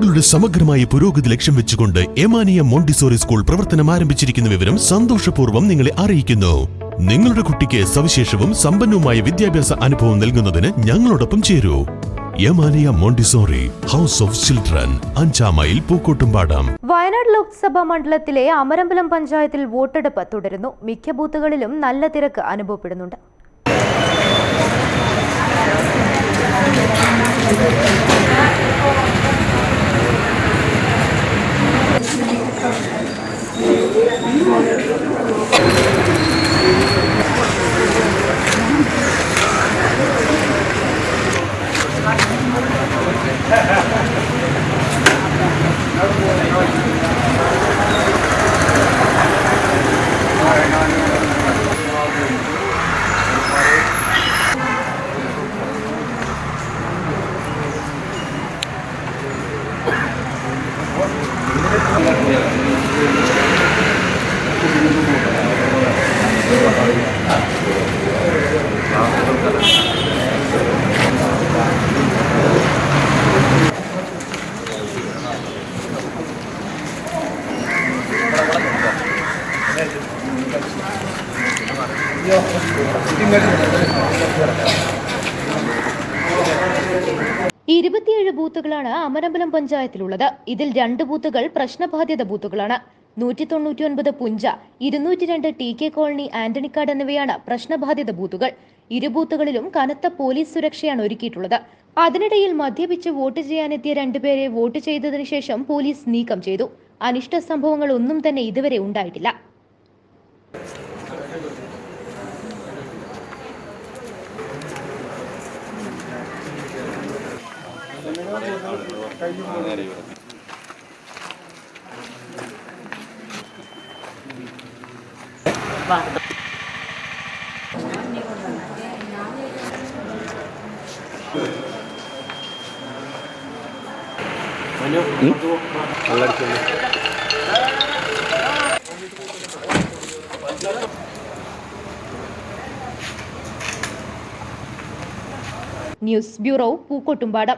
കുട്ടികളുടെ സമഗ്രമായ പുരോഗതി ലക്ഷ്യം വെച്ചുകൊണ്ട് എമാനിയ മോണ്ടിസോറി സ്കൂൾ പ്രവർത്തനം ആരംഭിച്ചിരിക്കുന്ന വിവരം സന്തോഷപൂർവം നിങ്ങളെ അറിയിക്കുന്നു. നിങ്ങളുടെ കുട്ടിക്ക് സവിശേഷവും സമ്പന്നവുമായ വിദ്യാഭ്യാസ അനുഭവം നൽകുന്നതിന് ഞങ്ങളോടൊപ്പം ചേരൂ. Yamaniya Montessori house of children അഞ്ചാം മൈൽ പൂക്കോട്ടുംപാടം. വയനാട് ലോക്സഭാ മണ്ഡലത്തിലെ അമരമ്പലം പഞ്ചായത്തിൽ വോട്ടെടുപ്പ് തുടരുന്നു. മിക്ക ബൂത്തുകളിലും നല്ല തിരക്ക് അനുഭവപ്പെടുന്നുണ്ട്. ഇരുപത്തിയേഴ് ബൂത്തുകളാണ് അമരമ്പലം പഞ്ചായത്തിലുള്ളത്. ഇതിൽ രണ്ട് ബൂത്തുകൾ പ്രശ്നബാധിത ബൂത്തുകളാണ്. നൂറ്റി തൊണ്ണൂറ്റി ഒൻപത് പുഞ്ച ഇരുന്നൂറ്റി രണ്ട് ടി കെ കോളനി ആന്റണിക്കാട് എന്നിവയാണ് പ്രശ്നബാധിത ബൂത്തുകൾ. ഇരു ബൂത്തുകളിലും കനത്ത പോലീസ് സുരക്ഷയാണ് ഒരുക്കിയിട്ടുള്ളത്. അതിനിടയിൽ മദ്യപിച്ച് വോട്ട് ചെയ്യാനെത്തിയ രണ്ടുപേരെ വോട്ട് ചെയ്തതിനു ശേഷം പോലീസ് നീക്കം ചെയ്തു. അനിഷ്ട സംഭവങ്ങൾ ഒന്നും തന്നെ ഇതുവരെ ഉണ്ടായിട്ടില്ല. News bureau Pookkottumpadam